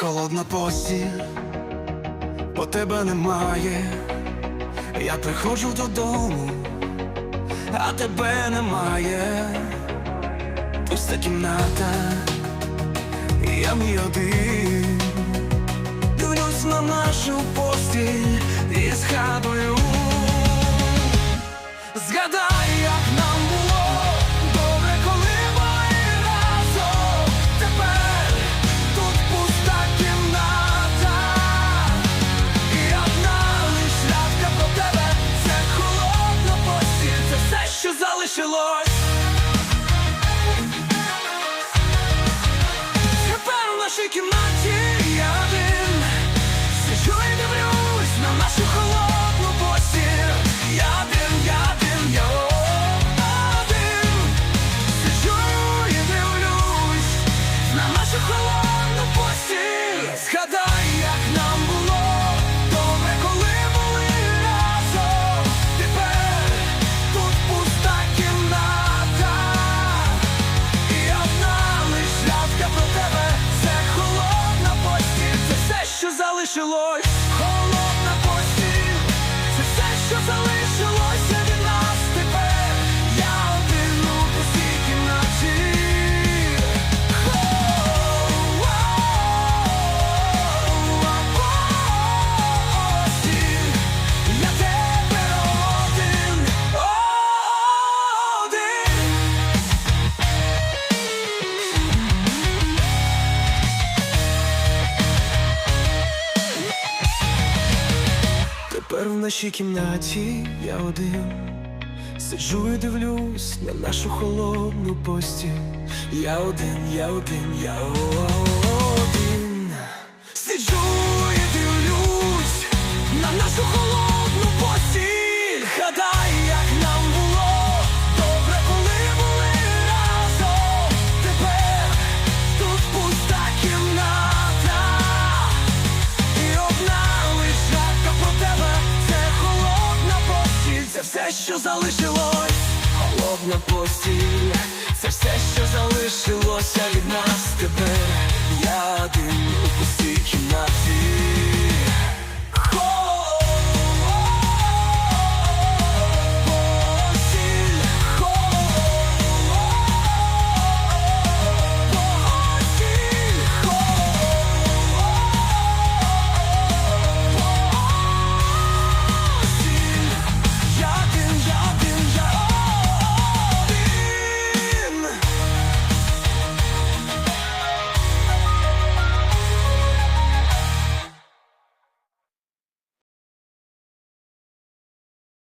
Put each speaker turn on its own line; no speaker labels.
Холодна посіль, бо тебе немає, я приходжу додому, а тебе немає, пуста кімната, я мій один, дивлюсь на нашу посіль залишилось, холодна постіль, це все, що залишилось. нашій кімнаті я один сиджу і дивлюсь на нашу холодну постіль Я один, я один, я один. постіль Це все, що залишилося від нас тепер.